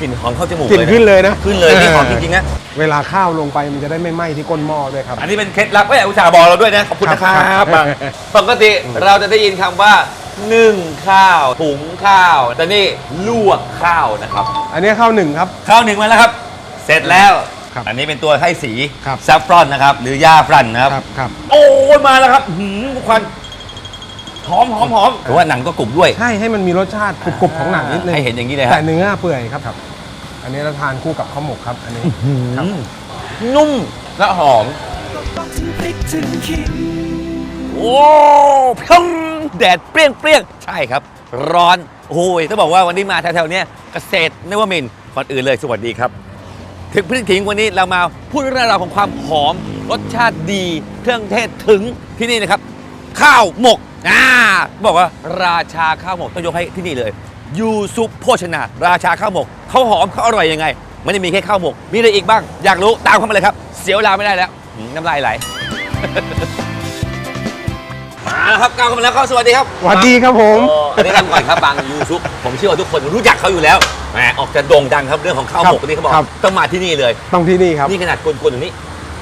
กลิ่นหอมเข้าจมูกกลิ่นเลยะขึ้นเลยนะขึ้นเลยนี่หอมจริงๆนะเวลาข้าวลงไปมันจะได้ไม่ไหม้ที่ก้นหม้อด้วยครับ อันนี้เป็นเคล็ดลับเอ้ยอุตส่าห์บอกเราด้วยนะขอบคุณนะคครัรับบครับปกติเราจะได้ยินคำว่านึ่งข้าวหุงข้าวแต่นี่ลวกข้าวนะครับ อันนี้ข้าวหนึ่งครับข้าวหนึ่งมาแล้วครับ เสร็จแล้วครับอันนี้เป็นตัวให้สีครับซัฟฟรอนนะครับ หรือย่าฟรันนะครับครับครับโอ้ยมาแล้วครับหืมควัน หอมหอมหอมแต่ว่าหนังก็กรุบด้วย ใช่ให้มันมีรสชาติกรุบๆของหนังนิดนึงให้เห็นอย่างนี้เลยแต่ฮะเนื้อเปื่อยครับครับ อันนี้เราทานคู่กับข้าวหมกครับ อันนี้ครับอืมนุ่มและหอมถึงพริกถึงขิงโอ้พึ่งแดดเปรี้ยงเปรี้ยงๆใช่ครับ ร้อน โอ้ยต้องบอกว่าวันนี้มาแถวๆเนี้ยเกษตรนวมินทร์ก่อนอื่นเลยสวัสดีครับ ถึงพริกถิงวันนี้เรามาพูดเรื่องราวของความหอม รสชาติดี เครื่องเทศถึงที่นี่นะครับ ข้าวหมก อ่าบอกว่าราชาข้าวหมกต้องยกให้ที่นี่เลย ยูซุปโภชนา ราชาข้าวหมกเขาหอมเขาอร่อยยังไง ไม่ได้มีแค่ข้าวหมก มีอะไรอีกบ้าง อยากรู้ตามเข้ามาเลยครับ เสียเวลาไม่ได้แล้วหืมน้ำลายไหล มาแล้วครับก้าวเข้ามาแล้วครับสวัสดีครับสวัสดีครับผมโอ้อันนี้ทำก่อนครับบางยูซุปผมเชื่อว่าทุกคนรู้จักเขาอยู่แล้วแหมออกจะโด่งดังครับเรื่องของข้าวหมกครับนี่เขาบอกครับ ต้องมาที่นี่เลย ต้องที่นี่ครับนี่ขนาดกวนๆอย่างนี้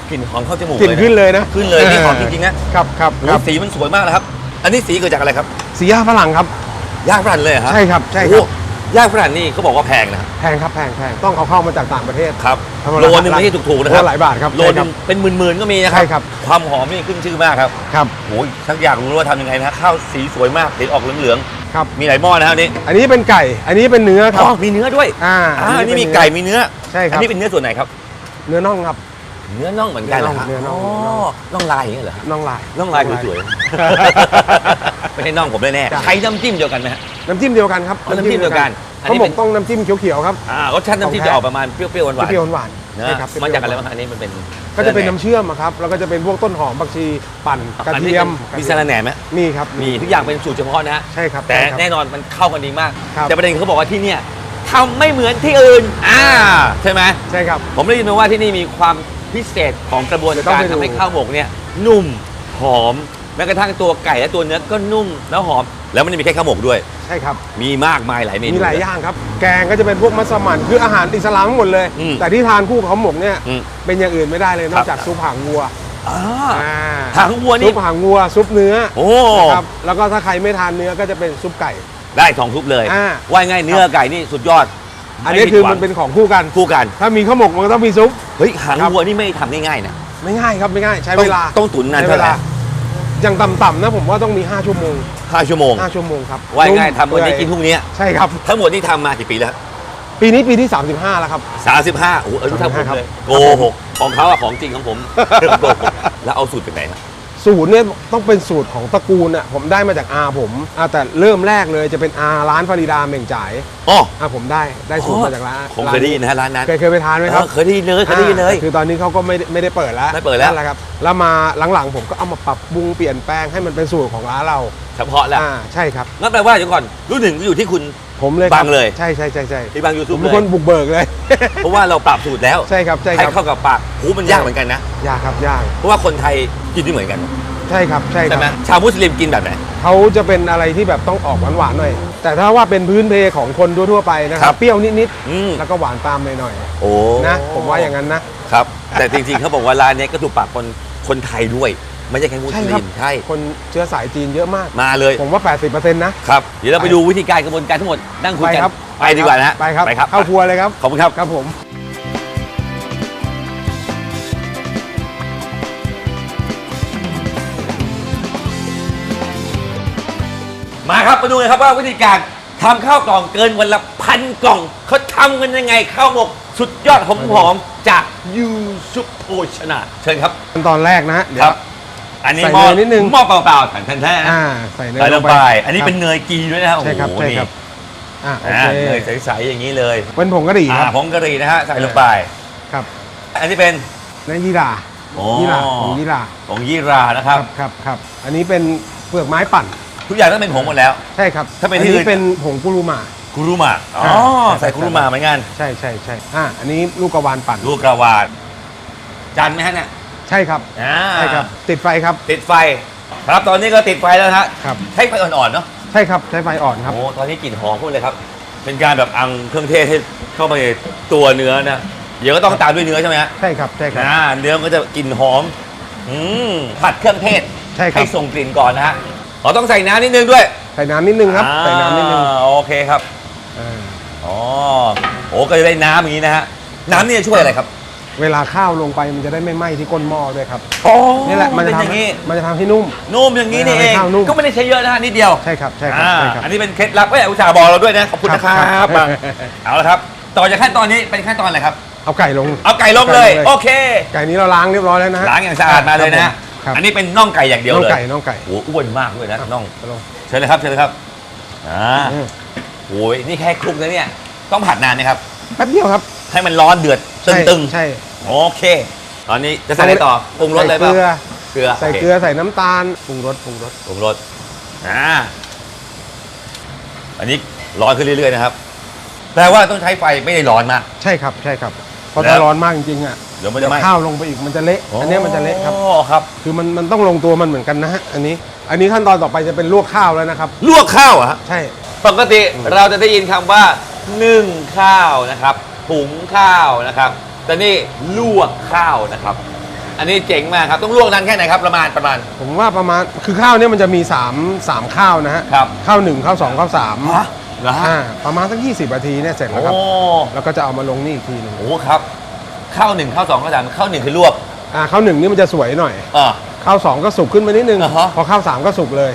กลิ่นหอมเข้าจมูกกลิ่นเลยะขึ้นเลยนะขึ้นเลยนี่หอมจริงๆนะ ครับครับโอ้ครับสีมันสวยมากนะครับ อันนี้สีเกิดจากอะไรครับสีย่าฝรั่งครับ ย่างฝรั่งเลยเหรอฮะใช่ครับใช่ครับ โอ้ย่างฝรั่งนี่เขาบอกว่าแพงนะแพงครับแพงแพงต้องเอาเข้ามาจากต่างประเทศ ครับธรรมดาโลนึงไม่ใช่ถูกๆนะครับโลหลายบาทครับโลใช่นึครับงเป็นหมื่นๆก็มีนะครัใช่ครับ ความหอมนี่ขึ้นชื่อมากครับครับโอ้ยชักอยากรู้ว่าทำยังไงนะข้าวสีสวยมากสีออกเหลืองครับ ๆมีหลายหม้อนะครับอันนี่อันนี้เป็นไก่ อันนี้เป็นเนื้อครับ อ๋อมีเนื้อด้วยอ่าอ่าอันนี้เป็มีเไก่มีเนื้อใช่คอัรับนี้เป็นเนื้อส่วนไหนครับ เนื้อน่องครับ เนื้อน่องเหมือนกันเหรอฮะเนื้อน่อง น่องลายอย่างเงี้ยเหรอฮะน่องลาย น่องลายสวยๆ ไม่ใช่น่องผมแน่จ้ะๆใช้น้ำจิ้มเดียวกันไหมฮะ น้ำจิ้มเดียวกันครับอ๋อน้ำจิ้มเดียวกันอันเขานี้บเป็อน กต้องน้ำจิ้มเขียวๆครับ อ่ารสชาติน้ำจิ้มจะออกประมาณเปรี้ยวๆหวานเปรี้ยวหวานๆๆนะใช่ครับมันจากอะไรบ้างฮะอันนี้มันเป็นก็จะเป็นน้ำเชื่อมอะครับ แล้วก็จะเป็นพวกต้นหอมผักชีปั่นกระอันนี้เทียมมีสาระแหน่ไหมมีครับมีทุกอย่างเป็นสูตรเฉพาะนะฮะ ใช่ครับแต่ใช่ครับ แน่นอนมันเข้ากันดีมาก ครับ แต่ประเด็นเขาบอกว่าที่เนี่ยทำไม่เหมือนที่อื่น อ่า ใช่ไหม ใช่ครับ ผมได้ยินมาว่าที่นี่มีความ พิเศษของกระบวนเดี๋ยวต้กาองรไปดูทำให้ข้าวหมกเนี่ยนุ่มหอมแม้กระทั่งตัวไก่และตัวเนื้อก็นุ่มแล้วหอม แล้วมันไม่ได้มีแค่ข้าวหมกด้วย ใช่ครับ มีมากมายหลายเมนูมีหลายอย่างครับ แกงก็จะเป็นพวกมัสมั่นคืออาหารอิสลามทั้งหมดเลยอืมแต่ที่ทานคู่กับข้าวหมกเนี่ยอืมเป็นอย่างอื่นไม่ได้เลยนครัอบกจากซุปหางวัวอ่าอ่าหางวัวนี่ซุปหางวัวซุปเนื้อโอ้นะครับแล้วก็ถ้าใครไม่ทานเนื้อก็จะเป็นซุปไก่ได้สองทุบเลยอ่าว่าง่ายเนื้อไก่นี่สุดยอด อันนี้คือมันเป็นของคู่กัน คู่กัน ถ้ามีข้าวหมกมันก็ต้องมีซุป เฮ้ยหางครับวัวนี่ไม่ทำง่ายๆนะไม่ง่ายครับไม่ง่ายใช้ต้องเวลาต้องตุ๋นนานใช้เท่าเวไหร่ลาอย่างต่ำๆนะผมว่าต้องมี 5 ชั่วโมงห้าชั่วโมง 5 ชั่วโมงครับว่าง่ายนุ่มทำวันนี้เปื่อยกินพรุ่งนี้ใช่ครับทั้งหมดที่ทำมากี่ปีแล้ว ปีนี้ปีที่ 35 แล้วครับสามสิบห้าโอ้โหอายุเท่าผมครับเลยโกหกของเขาอะของจริงของผมโกหกแล้วเอาสูตรไปไหนฮะ สูตรเนี่ยต้องเป็นสูตรของตระกูลอะผมได้มาจากอาผมอะแต่เริ่มแรกเลยจะเป็นอาร้านฟาริดาเหม่งจ่ายอ๋อ อะผมได้ได้สูตรมาจากร้านผมเคยได้ยินนะฮะร้านนั้น เคยเคยไปทานไหมครับเออเคยได้ยินเลยเคยได้ยินเลย อ่าคือตอนนี้เขาก็ไม่ได้ไม่ได้เปิดแล้วไม่เปิดแล้ว นั่นแหละครับแล้วมาหลังๆผมก็เอามาปรับปรุงเปลี่ยนแปลงให้มันเป็นสูตรของร้านเรา เฉพาะแล้วอ่าใช่ครับงั้นแปลว่าเดี๋ยวก่อนรุ่นหนึ่งอยู่ที่คุณ ผมเลยครับบังเลย ใช่ใช่ใช่ใช่ที่บางยูผทูบมเลเป็นยคนบุกเบิกเลย เพราะว่าเราปรับสูตรแล้วใช่ครับใช่ให้ครับเข้ากับปากหูมันยากเหมือนกันนะ ยากครับยากเพราะว่าคนไทยกินไม่เหมือนกันใช่ครับใช่คใช่รับไหมชาวมุสลิมกินแบบไหน เขาจะเป็นอะไรที่แบบต้องออกหวานๆหน่อย แต่ถ้าว่าเป็นพื้นเพของคนทั่วๆไปนะคครัรับ บเปรี้ยวนิดอืมๆแล้วก็หวานตามหน่อยโอ้ๆนะ ผมว่าอย่างนั้นนะครับ แต่จริงๆเขาบอกว่าร้านเนี้ยก็ถูกปากคนคนไทยด้วย ไม่ใช่แค่มุสใช่คลิรับ มใช่คนเชื้อสายจีนเยอะมาก มาเลยผมว่า 80%นะครับ เดี๋ยวเราไปดูวิธีการกระบวนการทั้งหมดนั่งคุยไปกันครับไปดีกว่านะฮะไปครับไปครับเข้าครัวเลยครับขอบคุณครับ ครับผม มาครับมาดูเลยครับว่าวิธีการทำข้าวกล่องเกินวันละพันกล่องเขาทำกันยังไงข้าวหมกสุดยอดหอมๆจากยูซุปโภชนาเชิญครับ ขั้นตอนแรกนะฮะเดี๋คยรัวบ อันนี้ใส่หม้อเนยนิดนึง หม้อเปล่าๆถันแท้ๆนะอ่าใส่เนยใส่ลงไปอันนี้ครับเป็นเนยกีด้วยนะครับใช่ครับโอ้โหใช่นี่ครับอ่าโออ่าเคเนยใสๆอย่างนี้เลยเป็นผงกะหรี่คอ่ารับผงกะหรี่นะฮะใส่ลงไป ครับอันนี้เป็นในยี่หร่าโอ้ ยี่หร่าผงยี่หร่าผงยี่รานะครับครับครับอันนี้เป็นเปลือกไม้ปั่นทุกอย่างต้องเป็นผงหมดแล้ว ใช่ครับถ้าเป็นอัที่อื่นเป็นผงกุลูมากุรุมาอ๋อใช่ ใส่กุรุมาเหมือนกันใช่ใช่ใช่อ่าอันนี้ลูกกระวานปั่น ลูกกระวาดจานไหมฮะเนี่ย ใช่ครับอ่าใช่ครับ ติดไฟครับ ติดไฟ ครับตอนนี้ก็ติดไฟแล้วนะฮะครับ ใช้ไฟอ่อนๆเนาะใช่ครับใช้ไฟอ่อนครับ โอ้ตอนนี้กลิ่นหอมขึ้นเลยครับ เป็นการแบบอังเครื่องเทศให้เข้าไปในตัวเนื้อนะเดี๋ยวก็ต้องตามด้วยเนื้อใช่ไหมฮะใช่ครับใช่ครับ อ่าเนื้อมันก็จะกลิ่นหอมอืมผัดเครื่องเทศใช่ครับ ส่งกลิ่นก่อนนะฮะอ๋อต้องใส่น้ำนิดนึงด้วยใส่น้ำนิดนึงครับใส่น้ำนิดนึงอ่าโอเคครับ อ่าอ๋อโอ้ก็จะได้น้ำอย่างนี้นะฮะ น้ำนี่จะช่วยอะไรครับ เวลาข้าวลงไปมันจะได้ไม่ไหม้ที่ก้นหม้อด้วยครับอ๋อนี่แหละมันเป็จะนอทำย่างให้นี้มันจะทำให้นุ่ม นุ่มอย่างนี้นี่เองให้ข้าวนุ่ม ก็ไม่ได้ใช้เยอะนะฮะนิดเดียวใช่ครับใช่ครับอ่าใช่ครับ อันนี้เป็นเคล็ดลับเอ้ยอุตส่าห์บอกเราด้วยนะขอบคุณนะคครัรับบมาเอาละครับ ต่อจากขั้นตอนนี้เป็นขั้นตอนอะไรครับ เอาไก่ลงเอาไก่ลงเลยไก่ลงเลย โอเค ไก่นี้เราล้างเรียบร้อยแล้วนะฮะล้างอย่างสะอาดมาเลยนะฮะครับอันนี้เป็นน่องไก่อย่างเดียวน้องเลยไก่น้องไก่โอ้โหอ้วนมากด้วยนะน่องเอาลงเชิญเลยครับเชิญเลยครับ อ่าอืมโอ้ยนี่แค่คลุกนะเนี่ย ต้องผัดนานไหมครับ แป๊บเดียวครับ ให้ให้มันร้อนเดือด ใช่ตึงใช่ๆโอเค ตอนนี้จะใส่อะไรต่อปรุงรสเลยใส่เปเกล่าลือเกลือใส่โคเกลือใส่น้ำตาลปรุงรสปรุงรสปรุงรสอ่าอันนี้ร้อนขึ้นเรื่อยๆนะครับแปลว่าต้องใช้ไฟไม่ได้ร้อนมากใช่ครับใช่ครับเพราะแล้วถ้าร้อนมากจริงๆอะเดี๋ยวมันจะไหม้ข้าวลงไปอีกมันจะเละอันเนี้ยมันจะเละครับอ๋อครับ คือมันมันต้องลงตัวมันเหมือนกันนะฮะอันนี้ อันนี้ขั้นตอนต่อไปจะเป็นลวกข้าวแล้วนะครับ ลวกข้าวเหรอะฮะใช่ ปกติเราจะได้ยินคำว่านึ่งข้าวนะครับ หุงข้าวนะครับ แต่นี่ลวกข้าวนะครับ อันนี้เจ๋งมากครับ ต้องลวกนานแค่ไหนครับประมาณประมาณ ผมว่าประมาณคือข้าวเนี่ยมันจะมี3 3ข้าวนะฮะครับข้าว1ข้าว2ข้าว3ฮะเหรอฮะ อ่าประมาณสัก20นาทีเนี่ยเสร็จแล้วครับ โอ้แล้วก็จะเอามาลงนี่อีกทีหนึงโหครับข้าวหนึ่งข้าวสองข้าวสามข้าวหนึ่งคือลวกอ่าข้าวหนึ่งนี่มันจะสวยหน่อย อ่า ข้าวสองก็สุกขึ้นมานิดนึงอ่าฮะ พอข้าวสามก็สุกเลย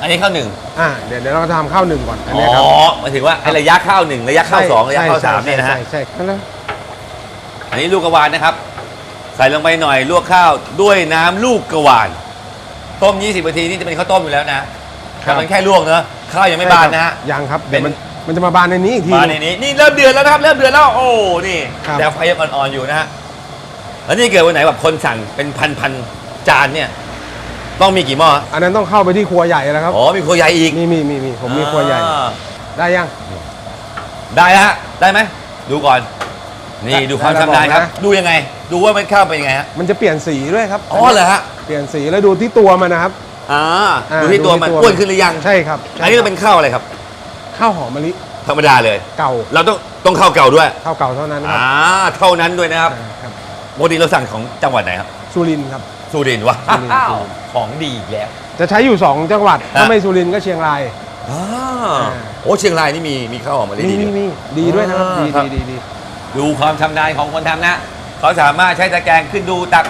อันนี้ข้าวหนึ่งอ่าเดี๋ยวเดี๋ยวเราจะทำข้าวหนึ่งก่อนอันอ๋เนี้ยครับอหมายถึงว่าไอ้ระยะข้าวหนึ่งระยะข้าวสองระยะข้าวสามเนี่ยนะฮะ ใช่ใช่ใช่ใช่อันนี้ลูกกระวานนะครับ ใส่ลงไปหน่อยลวกข้าวด้วยน้ำลูกกระวาน ต้ม 20นาทีนี่จะเป็นข้าวต้มอยู่แล้วนะแต่มันแค่ลวกเนอะข้าวยังไม่บานนะฮะ ยังครับเป็นเดี๋ยวมันมันจะมาบานในนี้อีกที มาในนี้นี่เริ่มเดือดแล้วนะครับ เริ่มเดือดแล้วโอ้นี่ครับ แต่ไฟยังอ่อนๆอยู่นะฮะแล้วนี่เกิดวันไหนแบบคนสั่งเป็นพันๆจานเนี่ย ต้องมีกี่หม้ออันนั้นต้องเข้าไปที่ครัวใหญ่แล้วครับอ๋อมีครัวใหญ่อีกมีมีมีมีผมมีครัวใหญ่ อ่าได้ยัง ได้แล้วฮะได้ไหมดูก่อน นี่ได้ดูความได้ชำนาญครับ บอกนะ ดูยังไง ดูว่ามันข้าวเป็นยังไงฮะมันจะเปลี่ยนสีด้วยครับอ๋อเหรอฮะเปลี่ยนสีแล้วดูที่ตัวมันนะครับอ่าอ่าดูที่ตัวมันดูที่ตัวอ้วนขึ้นหรือยังใช่ครับใช่อันนี้จะเป็นข้าวอะไรครับ ข้าวหอมมะลิธรรมดาเลย เก่าเราต้องต้องข้าวเก่าด้วยข้าวเก่าเท่านั้นครับอ่าเท่านั้นด้วยนะครับ อ่าครับ ปกติเราสั่งของจังหวัดไหนครับ สุรินทร์ครับ สุรินทร์วะสุรินทร์ อ้าวสุรินทร์ของดีอีกแล้ว จะใช้อยู่ 2 จังหวัด ถ้าฮะไม่สุรินทร์ก็เชียงราย อ่าอ่า โอ้เชียงรายนี่มีมีข้าวหอมมะลิมีดีมีด้วยมีดีด้วยนะครับอ่าดีครับดีดีดีดูความชำนาญของคนทำนะ เขาสามารถใช้ตะแกรงขึ้นดูตัก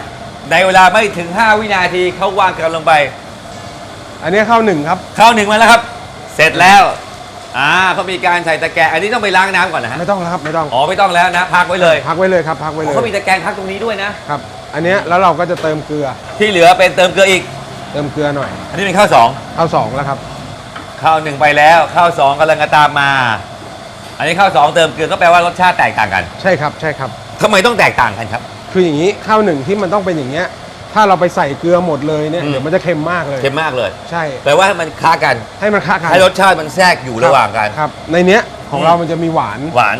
ในเวลาไม่ถึง 5 วินาทีเขาวางกันลงไป อันนี้ข้าวหนึ่งครับข้าวหนึ่งมาแล้วครับ เสร็จแล้ว อ่าเขามีการใส่ตะแกรงอันนี้ต้องไปล้างน้ำก่อนนะฮะไม่ต้องแล้วครับไม่ต้องอ๋อไม่ต้องแล้วนะ พักไว้เลยพักไว้เลยครับพักไว้เลยเขามีตะแกรงพักตรงนี้ด้วยนะครับ อันเนี้ยแล้วเราก็จะเติมเกลือ ที่เหลือเป็นเติมเกลืออีก เติมเกลือหน่อย อันนี้เป็นข้าวสองข้าวสองแล้วครับ ข้าวหนึ่งไปแล้วข้าวสองกำลังจะตามมา อันนี้ข้าวสองเติมเกลือก็แปลว่ารสชาติแตกต่างกันใช่ครับใช่ครับ ทำไมต้องแตกต่างกันครับ คืออย่างนี้ข้าวหนึ่งที่มันต้องเป็นอย่างเงี้ย ถ้าเราไปใส่เกลือหมดเลยเนี่ยอืม เดี๋ยวมันจะเค็มมากเลย เค็มมากเลย ใช่ แปลว่าให้มันค้ากัน ให้มันค้ากันให้รสชาติมันแทรกอยู่ระหว่างกัน ครับ ในเนี้ยของอืม เรามันจะมีหวาน หวาน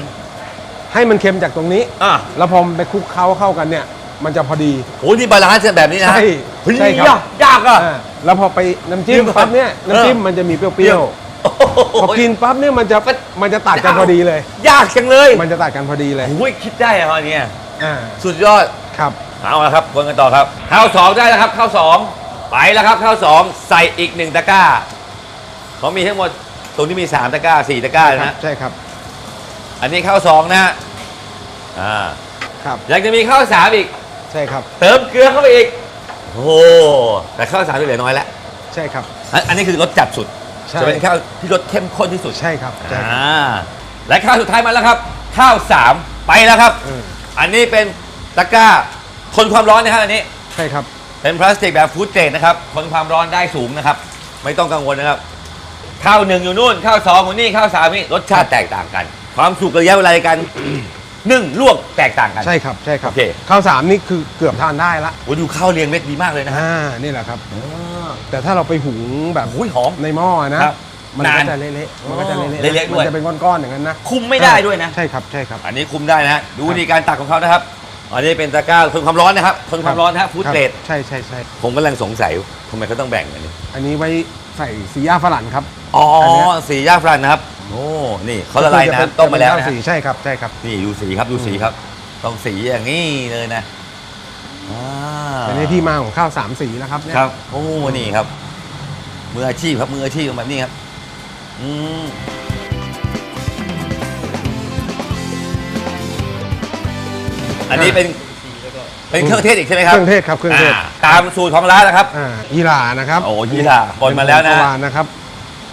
ให้มันเค็มจากตรงนี้ อะแล้วพอมันไปคลุกเคล้าเข้ากันเนี่ย มันจะพอดีโอ้นี่บาลานซ์แบบนี้นะใช่เฮ้ยใช่ครับยากยากอะอ่าแล้วพอไปน้ำจิ้มจิ้มปั๊บเนี่ยเออน้ำจิ้มมันจะมีเปรี้ยวโอ้โหๆพอกินปั๊บเนี่ยมันจะมันจะตัดกันพอดีเลย ยากจังเลย มันจะตัดกันพอดีเลยโอ้ยคิดได้อะตอนเนี้ยอ่าสุดยอดครับเอาละครับวนกันต่อครับข้าวสองได้แล้วครับข้าวสองไปแล้วครับข้าวสองใส่อีกหนึ่งตะกร้าเขามีทั้งหมดตรงนี้มีสามตะกร้าสี่ตะกร้านะฮะใช่ครับ อันนี้ข้าวสองนะฮะอ่าครับยังจะมีข้าวสามอีก ใช่ครับ เติมเกลือเข้าไปอีกโอ้โหแต่ข้าวสามที่เหลือน้อยแล้วใช่ครับ อันอันนี้คือรสจัดสุดใช่ จะเป็นข้าวที่รสเข้มข้นที่สุดใช่ครับใช่ครับ อ่าและข้าวสุดท้ายมาแล้วครับ ข้าวสามไปแล้วครับ อืม อันนี้เป็นตะกร้าทนความร้อนนะครับอันนี้ ใช่ครับ เป็นพลาสติกแบบฟู้ดเกรดนะครับทนความร้อนได้สูงนะครับ ไม่ต้องกังวลนะครับ ข้าวหนึ่งอยู่นู่น ข้าวสองอยู่นี่ ข้าวสามนี่ รสชาติแตกต่างกัน ความสุกระยะเวลาในการ นึ่งลวกแตกต่างกัน ใช่ครับใช่ครับโอเค ข้าวสามนี่คือเกือบทานได้ละโอ้ยดูข้าวเรียงเม็ดดีมากเลยนะฮะอ่านี่แหละครับแต่ถ้าเราไปหุงแบบโอ้ยหอม ในหม้อนะครับมันก็นานจะเละๆมันก็จะอ๋อเละๆเละๆด้วย มันจะเป็นก้อนๆอย่างนั้นนะคุมไม่ได้ด้วยนะ ใช่ครับใช่ครับ อันนี้คุมได้นะฮะดูวิธีการตักของเขานะครับอันนี้เป็นตะกร้าทนความร้อนนะครับทนความร้อนนะฮะฟู้ดครับเกรดใช่ใช่ใช่ผมกำลังสงสัยทำไมเขาต้องแบ่งกันนี่อันนี้ไว้ใส่สีย่าฝรั่งครับอ๋ออันเนี้ยสีย่าฟรันนะครับ โอ้นี่เขาละลายก็คือจะเป็นน้ำต้มมาแล้วจะเป็นนะข้าวสีใช่ครับใช่ครับนี่ดูสีครับดูสีครับ ต้องสีอย่างนี้เลยนะอ่าเป็นในที่มาของข้าวสามสีแล้วครับเนี่ยครับโอ้นี่ครับมืออาชีพครับมืออาชีพแบบนี้ครับ อืมอันนี้เป็นเป็นเครื่องเทศอีกใช่ไหมครับ เครื่องเทศครับเครื่องเทศาตามสูตรของร้านนะครับอ่ายีหร่านะครับ โอ้ยีหร่าบดมาแล้วนะเป็ผงกวานนะครับ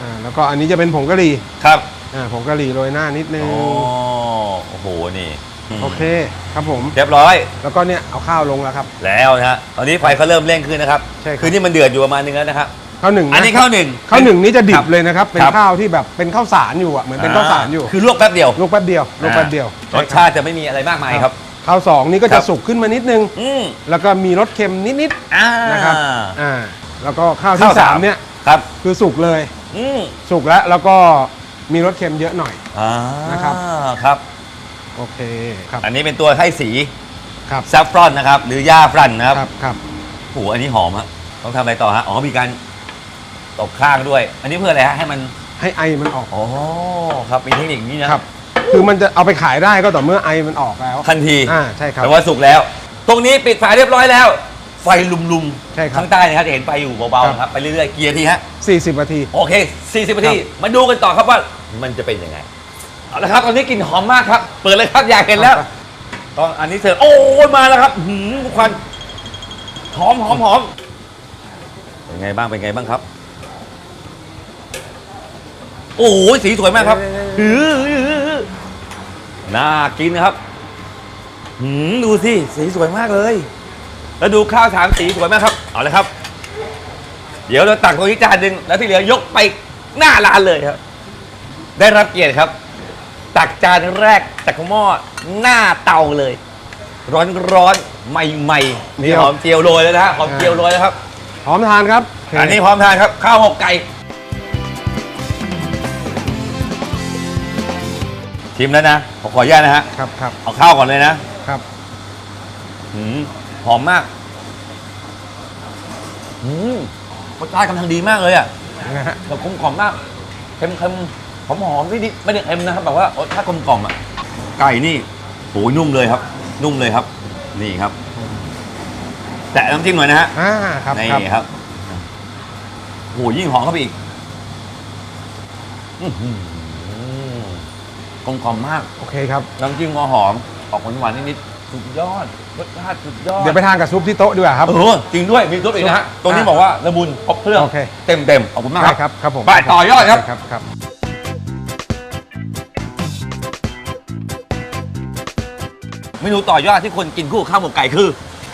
อ่าแล้วก็อันนี้จะเป็นผงกะหรี่ครับอ่าผงกะหรี่โรยหน้านิดนึง โอ้โอ้โหนี่มโอเคครับผม เรียบร้อย แล้วก็เนี่ยเอาข้าวลงแล้วครับ แล้วนะฮะตอนนี้ไฟเขาเริ่มเร่งขึ้นนะครับใช่ครับคือนี่มันเดือดอยู่ประมาณนึงแล้วนะครับ ข้าวหนึ่งะอันนี้ข้าวหนึ่งข้าวหนึ่งนี่จะดิครับเลยนะครับ เป็นครับข้าวที่แบบเป็นข้าวสารอยู่อะเหมือนเป็นข้าวสารอยู่คือลวกแป๊บเดียวลวกแป๊บเดียวลวกแป๊บเดียวรสชาติจะไม่มีอะไรมากมายครับ ข้าวสองนี่ก็ครัจะบ สุกขึ้นมานิดนึง อืมแล้วก็มีรสเค็มนิดอ่าๆนะครับอ่าแล้วก็ข้าวข้าที่วสาสามมเนี่ยครับ คือสุกเลย อืมสุกแล้วแล้วก็มีรสเค็มเยอะหน่อย อ่านะครับ ครับ โอเคครับ อันนี้เป็นตัวให้สีครับ ซัฟฟรอนนะครับ หรือย่าฟรันนะครับครับครับ โอ้โหอันนี้หอมฮะต้องทำอะไรต่อฮะอ๋อมีการตบข้างด้วย อันนี้เพื่ออะไรฮะให้มันให้ไอมันออกอ๋อครับมีเทคนิคนี้นะครับ คือมันจะเอาไปขายได้ก็ต่อเมื่อไอมันออกแล้วทันทีอ่าใช่ครับแปลว่าสุกแล้ว ตรงนี้ปิดฝาเรียบร้อยแล้ว ไฟลุมใช่ครับ ข้างใต้นะครับจะเห็นไฟอยู่เบาครับๆครับไปเรื่อยๆเกียร์ทีฮะ 40นาที โอเค 40นาที มาดูกันต่อครับว่ามันจะเป็นยังไง เอาละครับ ตอนนี้กลิ่นหอมมากครับ เปิดเลยครับ อยากเห็นแล้ว ครับต้องอันนี้เสิร์ฟโอ้ยมาแล้วครับหืมควัน หอมหอมหอมเป็นไงบ้าง เป็นไงบ้างครับ โอ้โหสีสวยมากครับหือน่ากินนะครับหืมดูสิ สีสวยมากเลย แล้วดูข้าวสามสีสวยมากครับ เอาเลยครับ เดี๋ยวเราตักตรงนี้จานหนึ่งแล้วที่เหลือยกไปหน้าร้านเลยครับ ได้รับเกียรติครับ ตักจานแรกจากหม้อหน้าเตาเลย ร้อนร้อนๆใหม่ๆนี่เจียวหอมเจียวโรยแล้วนะฮะหอมเจียวโรยแล้วครับพร้อมทานครับอันนี้พร้อมทานครับ ข้าวหมกไก่ชิมแล้วนะผมขออนุญาตนะฮะครับครับเอาข้าวก่อนเลยนะครับหืม หอมมากหืมรสชาติกำลังดีมากเลยอะนะฮะแบบกลมกล่อมมากเค็มเค็มหอมหอมไม่ดิไม่ได้เค็มนะครับแบบว่ารสชาติกลมกล่อมอะไก่นี่โหยนุ่มเลยครับ นุ่มเลยครับ นี่ครับ แตะน้ำจิ้มหน่อยนะฮะอ่าครับนี่ครับครับโหยิ่งหอมเข้าไปอีกอื้อหือกลมกล่อมมาก โอเคครับน้ำจิ้มก็หอมออกหวานหวานๆนิดๆสุดยอด รสชาติสุดยอดเดี๋ยวไปทานกับซุปที่โต๊ะดีกว่าครับ เออจริงด้วยมีซุปอีกนะฮะตรงนี้อะบอกว่าละมุนครบเครื่องโอเค เต็มเต็มๆขอบคุณมากได้ครับครับครับผมไปต่อยอดครับ ครับครับ เมนูต่อยอดที่คนกินคู่กับข้าวหมกไก่คือ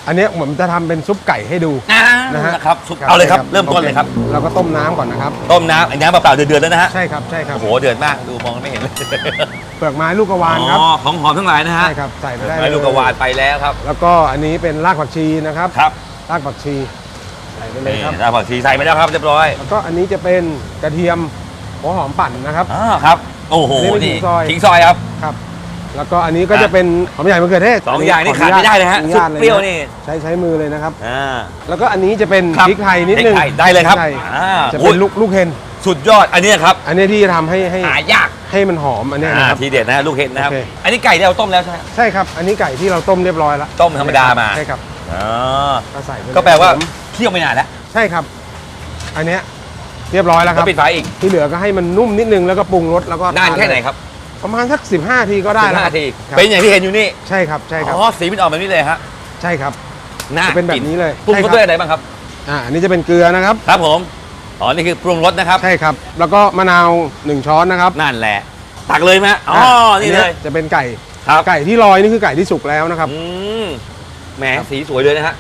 อันเนี้ยผมจะทำเป็นซุปไก่ให้ดู อ่านะฮะ นะครับซุปเอาเลยครับ เริ่มต้นเลยครับ โอเราก็ต้มน้ำก่อนนะครับ ต้มน้ำอันนี้น้ำเปล่าๆเดือดๆแล้วนะฮะ ใช่ครับใช่ครับ โอ้โห เดือดมาก ดูมองไม่เห็นเลยเปลือกไม้ลูกกระวานครับ อ๋อของหอมทั้งหลายนะฮะใช่ครับ ใส่ไปได้ไม้ลูกกระวานไปแล้วครับ แล้วก็อันนี้เป็นรากผักชีนะครับ ครับรากผักชี ใส่ไปเลยนี่ครับรากผักชีใส่ไปแล้วครับเรียบร้อยแล้วก็อันนี้จะเป็นกระเทียมหัวหอมปั่นนะครับ อ่าครับ โอ้โหอันนี้เป็นนี่ขิงซอยขิงซอยครับ ครับ แล้วก็อันนี้ก็จะเป็นหอมใหญ่มะเขือเทศสองอย่างนี่ขขาดไม่ได้เลยฮะอนุซุญาปตเปรี้ยวะนี่ใช้ใช้มือเลยนะครับอ่าแล้วก็อันนี้จะเป็นครับพริกไทยนิดนึงพริกไทยได้เลยครับพกไทยอ่าจะอุ้เป็ยนลูกลูกเห็นสุดยอดอันนี้ครับ อันนี้ที่จะทำให้ให้หายากให้มันหอมอันเนี้ยอ่านะครับทีเด็ดนะฮะลูกเห็ดนะครับโอเคอันนี้ไก่ที่เราต้มแล้วใช่ไหมใช่ครับ อันนี้ไก่ที่เราต้มเรียบร้อยแล้วต้มธรรมดามาใช่ครับอ๋อก็ใส่ไปเยก็แปลว่าผมเคี่ยวไม่นานแล้วใช่ครับ อันเนี้ยเรียบร้อยแล้วคก็รับปิดฝาอีกที่เหลือก็ให้มันนุ่มนิดนึงแล้วก็ปรุงรสแล้วก็นานแค่ไหนเลยครับ ประมาณสัก 15 ทีก็ได้สิบแล้วห้านาทีครับ เป็นอย่างที่เห็นอยู่นี่ใช่ครับใช่ครับอ๋อสีมันออกแบบนี้เลยฮะใช่ครับ น่าจะเป็นแบบนี้เลยปรุงใช่รคสรับ ด้วยอะไรบ้างครับ อ่าอันนี้จะเป็นเกลือนะครับ ครับผมอ๋อนี่คือปรุงรสนะครับ ใช่ครับ แล้วก็มะนาว 1 ช้อนนะครับนั่นแหละ ตักเลยไหมอ๋อนี่เลย จะเป็นไก่ครับ ไก่ที่ลอยนี่คือไก่ที่สุกแล้วนะครับ อืมแหมสีสวยเลยนะฮะ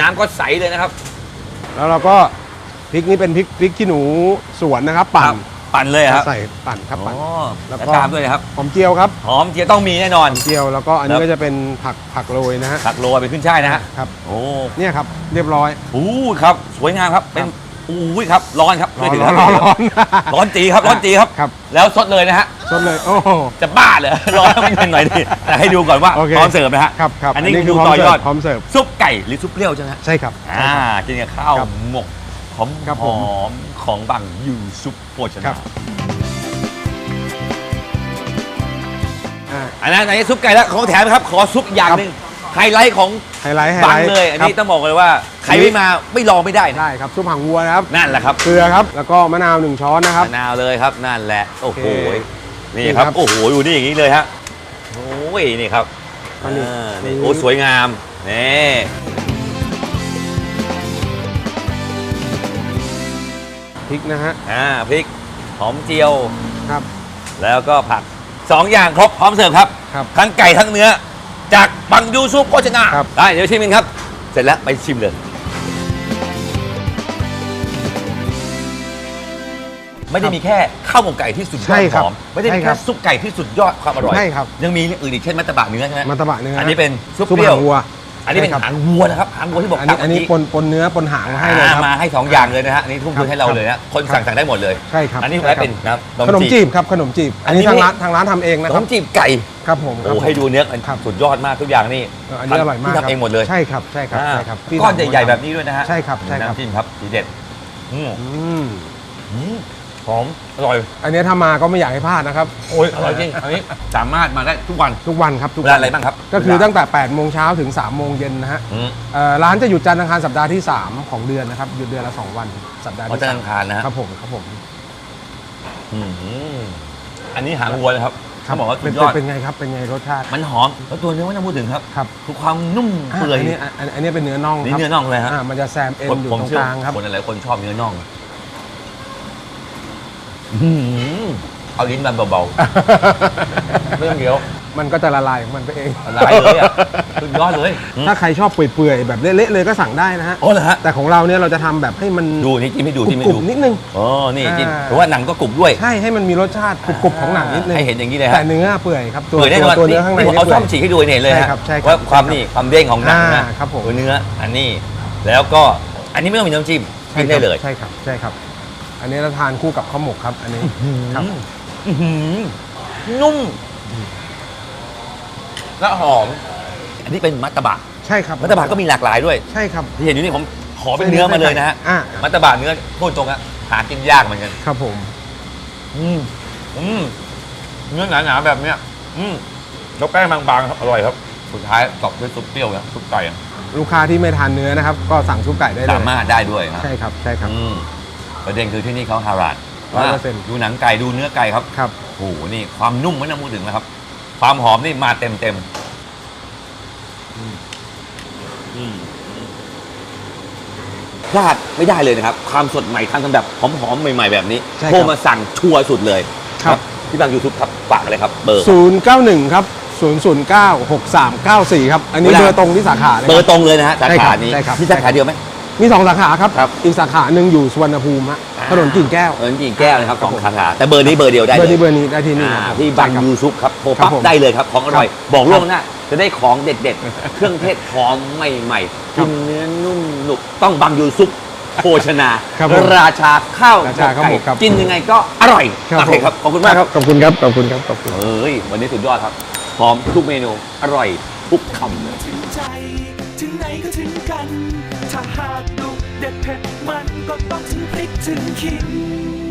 น้ำก็ใสเลยนะครับ แล้วเราก็พริกนี่เป็นพริกพริกขี้หนูสวนนะครับปั่คนรับ ปั่นเลยครับใส่ปั่นครับปั่นอ๋อแล้แล้ววก็ตามด้วยนะครับหอมเจียวครับหอมเจียวต้องมีแน่นอนเจียวแล้วก็อันนี้ครับ ก็จะเป็นผักผักโรยนะฮะผักโรยเป็นขึ้นช่ายนะฮะครับโอ้เนี่ยครับเรียบร้อยอู้ครับ สวยงามครับเป็นอู้ยครับร้อนครับร้อนไม่ถึงร้อนคบร้อนร้อนร้อนจีครับร้อนจีครับ ครับ แล้วสดเลยนะฮะสดเลยโอ้โห จะบ้าเหรอร้อนไม่หน่อยดิแต่ให้ดูก่อนว่าโอเค พร้อมเสิร์ฟนะฮะ ครับครับอันนี้คืคือพร้อมต่อยอด เสิร์ฟพร้อมเสิร์ฟซุปไก่หรือซุปเปรี้ยวใช่ไหมฮะใช่ครับ อ่ากินกับข้าวครับ หมก หอมครับหผมอมของบังยูซุปโภชครันา บ อ่า อันนั้นอันนี้ซุปไก่แล้วของแถมครับ ขอซุปอย่างหนึ่งไฮไลท์ของไฮไลท์ไฮบัไลงท์เลย อันนี้ครับ ต้องบอกเลยว่า ใครไม่มาไม่ลองไม่ได้นะได้ครับซุปหางวัวนะครับ นั่นแหละครับเกลือครับ แล้วก็มะนาวหนึ่งช้อนนะครับ มะนาวเลยครับนั่นแหละ โอ้โหโอเคนี่ครับ นี่ครับ โอ้โหดูนี่อย่างนี้เลยฮะโอ้ยนี่ครับอันนี้อ่านี่นี่โอ้สวยงามนี่ ริกนะฮะ อ่าพริกหอมเจียว ครับ แล้วก็ผักสองอย่างครบพร้อมเสิร์ฟครับ ครับทั้งไก่ทั้งเนื้อ จากบังยูซุปโภชนาครับ ได้เดี๋ยวชิมกันครับ เสร็จแล้วไปชิมเลย ไม่ได้มีแค่ข้าวหมกไก่ที่สุดยอใช่ดครับหอมไม่ได้มีใช่คแค่รับซุปไก่ที่สุดยอดความอร่อย ใช่ครับยังมีอย่างอื่นอีกเช่นมัตตบะเนื้อใช่ไหมมันตะบะเนื้ออัอันนี้เป็นซุปซุปเปรี้ยหาวงวัว อันนี้เป็นใช่ครับหางวัวนะครับหางวัวที่บอกอันนี้ตับอันนี้เมื่ปนปนเนื้อปนหางมาให้เลยครับอ่ามาให้สองอย่างเลยนะฮะอันนี้ทุ่มครัทุบนให้เราเลยนะคนสั่งสั่งได้หมดเลยใช่ครับอันนี้ใช่แล้วครับเป็นนะครับขนมจีบครับขนมจีบ อัอันนนี้นี้ทางไม่ร้านทางร้านทำเองนะขคนรับมจีบไก่ครับผมครัโอ้บให้ดูเนื้ออันครับสุดยอดมากทุกอย่างนี่เอออันนี้อร่อยมากที่ครับทำเองหมดเลยใช่ครับใช่ครับอ่าใช่ครับที่ก้อนทำใหญ่ๆแบบนี้ด้วยนะฮะใช่ครับใช่ครับน้ำจิ้มครับทีเด็ดอืมอืมอืม หอม อร่อย อันนี้ถ้ามาก็ไม่อยากให้พลาดนะครับ โอ้ยอร่อยจริง อันนี้สามารถมาได้ทุกวัน ทุกวันครับทุกเววัลาอะไรบ้างครับก็คือเวลาตั้งแต่8โมงเช้าถึง3โมงเย็นนะฮะอืม เอ่อร้านจะหยุดจันทร์อังคารสัปดาห์ที่ 3 ของเดือนนะครับ หยุดเดือนละ 2 วันสัปดาห์เพราะที่จะสาอัมงคารนะฮะ ครับผมครับผมอืมอันนี้หางวัวนะครับเขาบอกว่าสุเป็นดยอด เป็นไงครับเป็นไงรสชาติมันหอมแล้วตัวเนื้อไม่ต้องพูดถึงครับครับคือความนุ่มเปื่อยอันนี้อันอันนี้เป็นเนื้อน่องนี่ครับเนื้อน่องเลยฮะอ่ามันจะแซมเอ็นผมอยู่ผมตรงเชื่อกลางครับคนหลายๆคนชอบเนื้อน่อง อื้อหือเอาลิ้นมันเบาๆ ไม่ต้องเคี้ยวมันก็จะละลายของมันไปเองละลายเลยอะสุดยอดเลยถ้าใครชอบเปื่อยๆ แบบเละๆเลยก็สั่งได้นะฮะ โอ้เหรอฮะ แต่ของเราเนี่ยเราจะทำแบบให้มันดูนี่จิ้มให้ดูจิ้มให้กรุดูบๆนิดนึง อ๋อนี่จิ้มอ่าเพราะว่าหนังก็กรุบด้วย ใช่ให้มันมีรสชาติกรุบๆของหนังนิดนึงให้เห็นอย่างนี้เลยฮะ แต่เนื้อเปื่อยครับตัวเปื่อยแน่นอนตัวเนื้อข้างในนี่ผมนี่เอาเปื่ซ่ออยมฉีกให้ดูเห็นเลยฮะใช่ครับใช่ครับว่าความใช่ครับ นี่ความเด้งของหนังนะอ่าครับผม ตัวเนื้ออันนี้แล้วก็อันนี้ไม่ต้องมีน้ำจิ้มกินได้เลย ใช่ครับใช่ครับ อันนี้เราทานคู่กับข้าวหมกครับ อันนี้ครับ อื้อหือนุ่ม และหอม อันนี้เป็นมัตตบะใช่ครับมัตตบะก็มีหลากหลายด้วย ใช่ครับ ที่เห็นอยู่นี่ผมขอเป็นเนื้อมาเลยนะฮะอ่ามัตตบะเนื้อพูดตรงอะหากินยากเหมือนกัน ครับผม อืมอืมเนื้อหนาๆแบบเนี้ย อืมแล้วแป้งบางๆครับอร่อยครับ สุดท้ายตบด้วยซุปเปรี้ยวนะซุปไก่อะลูกค้าที่ไม่ทานเนื้อนะครับ ก็สั่งซุปไก่ได้เลยสามารถได้ด้วยนะใช่ครับ ใช่ครับ อืม ประเด็นคือที่นี่เขาฮาราน100%ดูหนังไก่ดูเนื้อไก่ครับครับ โอ้โหนี่ความนุ่มไม่ต้องพูดถึงนะครับ ความหอมนี่มาเต็มเต็มอืมพลาดไม่ได้เลยนะครับ ความสดใหม่ทำกันแบบหอมๆใหม่ ๆ แบบนี้ใช่ครับโทรมาสั่งชัวร์สุดเลยครับ ที่บางยูทูบครับฝากเลยครับเบอร์091ครับ009 6394ครับ อันนี้เวลา เบอร์ตรงที่สาขาเลยเบอคร์ตรงเลยนะฮะสาใช่คขารับนี้ใช่ครับมีสาขาเดียวไหม มีสองสาขาครับ ครับ อีกสาขาหนึ่งอยู่สุวรรณภูมิฮะถนนกิ่งแก้ว เออจริงๆแก้วนะครับครัสบองผมสาขาแต่เบอร์นี้เบอร์เดียวได้เบอเลร์ยนี้เบอร์นี้ได้ที่นี่อ่าครับที่บางใช่ครับยูซุปครับโทรครับปั๊บผมได้เลยครับของอร่อย ครับบอกล่วงหน้าจะได้ของเด็ดๆ เครื่องเทศหอมใหม่ๆครักิบนเนื้อนุ่มหนุบต้องบางยูซุปโภชนาครับผมราชาข้าวราชาข้าวหมกครับกินยังไงก็อร่อยโอเคครับขอบคุณมากครับขอบคุณครับ ขอบคุณครับ ขอบคุณเอ้ยวันนี้สุดยอดครับหอมทุกเมนูอร่อยทุกคำเลย ถึงใจ ถึงไหนก็ถึงกันถ้า หากดุเด็ดเผ็ดมันก็ต้องถึงพริกถึงขิง